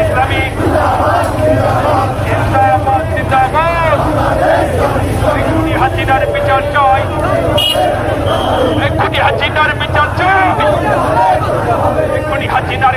ইসলামী এক্ষুনি হাসিনার বিচার চাই এক্ষুনি হাসিনার বিচার চাই এক্ষুনি হাসিনার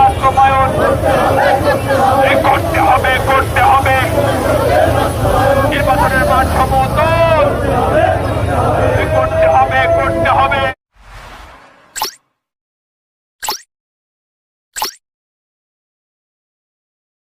বাস্তবায়ন